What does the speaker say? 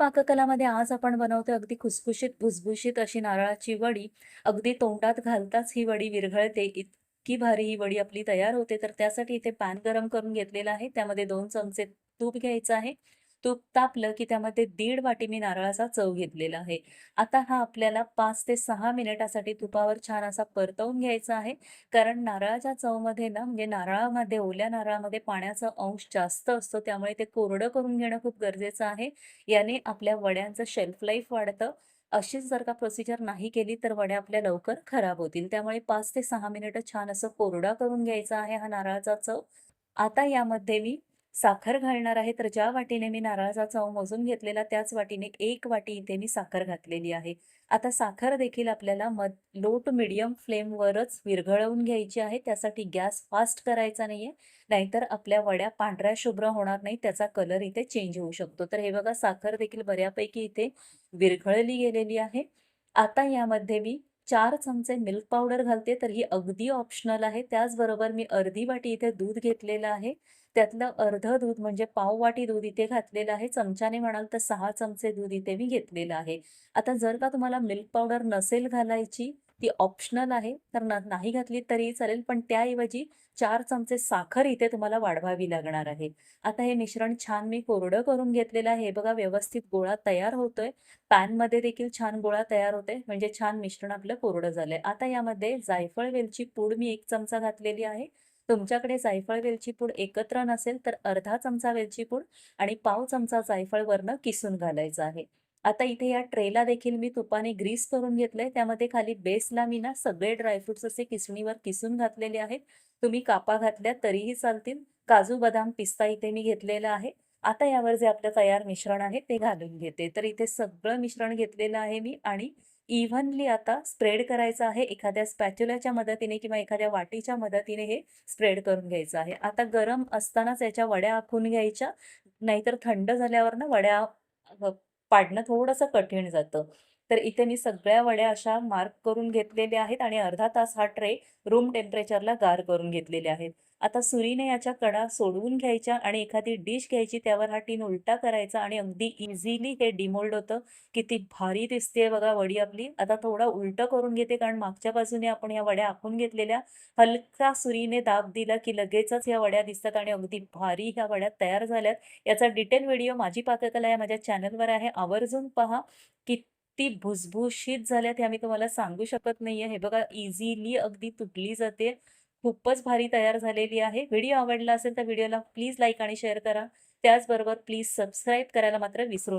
पाककलामध्ये आज आपण बनवतो अगदी खुसखुशीत, भुसभुशीत अशी नारळाची वडी. अगदी तोंडात घालताच ही वडी विरघळते. इतकी भारी ही वडी आपली तयार होते. तर त्यासाठी इथे पॅन गरम करून घेतलेला आहे. त्यामध्ये दोन चमचे तूप घ्यायचं आहे. तूप तापलं की त्यामध्ये दीड वाटी मी नारळाचा चव घेतलेला आहे. आता हा आपल्याला पाच ते सहा मिनिटासाठी तुपावर छान असा परतवून घ्यायचा आहे. कारण नारळाच्या चवमध्ये ना म्हणजे नारळामध्ये, ओल्या नारळामध्ये पाण्याचा अंश जास्त असतो. त्यामुळे ते कोरडं करून घेणं खूप गरजेचं आहे. याने आपल्या वड्यांचं शेल्फ लाईफ वाढतं. अशीच जर का प्रोसिजर नाही केली तर वड्या आपल्या लवकर खराब होतील. त्यामुळे पाच ते सहा मिनिटं छान असं कोरडा करून घ्यायचा आहे हा नारळाचा चव. आता यामध्ये मी साखर घालणार आहे. तर ज्या वाटीने मी नारळाचा चव मोजून घेतलेला त्याच वाटीने एक वाटी इथे मी साखर घातलेली आहे. आता साखर देखील आपल्याला मध लो टू फ्लेमवरच विरघळवून घ्यायची आहे. त्यासाठी गॅस फास्ट करायचा नाहीये. नाहीतर आपल्या वड्या पांढऱ्या शुभ्र होणार नाही. त्याचा कलर इथे चेंज होऊ शकतो. तर हे बघा साखर देखील बऱ्यापैकी इथे विरघळली गेलेली आहे. आता यामध्ये मी चार चमचे मिल्क पावडर घालते. तर ही अगदी ऑप्शनल आहे. त्याचबरोबर मी अर्धी वाटी इथे दूध घेतलेलं आहे. त्यातलं अर्धं दूध म्हणजे पाव वाटी दूध इथे घातलेलं आहे. चमच्याने म्हणाल तर सहा चमचे दूध इथे मी घेतलेलं आहे. आता जर का तुम्हाला मिल्क पावडर नसेल घालायची, ती ऑप्शनल आहे. तर नाही घातली तरीही चालेल. पण त्याऐवजी चार चमचे साखर इथे तुम्हाला वाढवावी लागणार आहे. आता हे मिश्रण छान मी कोरडं करून घेतलेलं आहे. हे बघा व्यवस्थित गोळा तयार होतोय. पॅनमध्ये देखील छान गोळा तयार होतोय. म्हणजे छान मिश्रण आपलं कोरडं झालंय. आता यामध्ये जायफळ वेलची पूड मी एक चमचा घातलेली आहे. तुमच्याकडे जायफळ वेलची पूड एकत्र नसेल तर अर्धा चमचा वेलची पूड आणि पाव चमचा जायफळ वरनं किसून घालायचं आहे. आता इथे या ट्रेला देखील मी तुपाने ग्रीस करून घेतलंय. त्यामध्ये खाली बेसला मी ना सगळे ड्रायफ्रुट्स असे किसणीवर किसून घातलेले आहेत. तुम्ही कापा घातल्या तरीही चालतील. काजू, बदाम, पिस्ता इथे मी घेतलेला आहे. आता यावर जे आपलं तयार मिश्रण आहे ते घालून घेते. तर इथे सगळं मिश्रण घेतलेलं आहे मी आणि इव्हनली आता स्प्रेड करायचं आहे. एखाद्या स्पॅच्युलाच्या मदतीने किंवा एखाद्या वाटीच्या मदतीने हे स्प्रेड करून घ्यायचं आहे. आता गरम असतानाच याच्या वड्या आखून घ्यायच्या. नाहीतर थंड झाल्यावर ना वड्या पाडणं थोडंसं कठीण जातं. तर इथे मी सगळ्या वड्या अशा मार्क करून घेतलेल्या आहेत आणि अर्धा तास हा ट्रे रूम टेम्परेचरला गार करून घेतलेले आहेत. आता सुरीने याच्या कडा सोडवून घ्यायच्या आणि एखादी डिश घ्यायची. त्यावर हा टीन उलटा करायचा आणि अगदी इझिली हे डिमोल्ड होतं. किती भारी दिसते बघा वडी आपली. आता थोडा उलटं करून घेते कारण मागच्या बाजूने आपण या वड्या आखून घेतलेल्या. हलका सुरीने दाब दिला की लगेचच या वड्या दिसतात आणि अगदी भारी ह्या वड्या तयार झाल्यात. याचा डिटेल व्हिडिओ माझी पाककला या माझ्या चॅनलवर आहे. आवर्जून पहा. किती भुसभुशीत झाल्यात हे आम्ही तुम्हाला सांगू शकत नाहीये. हे बघा इझिली अगदी तुटली जाते. खूपच भारी तयार झालेली आहे. व्हिडिओ आवडला असेल तर व्हिडिओला प्लीज लाईक आणि शेअर करा. त्याचबरोबर प्लीज सबस्क्राईब करायला मात्र विसरू नका.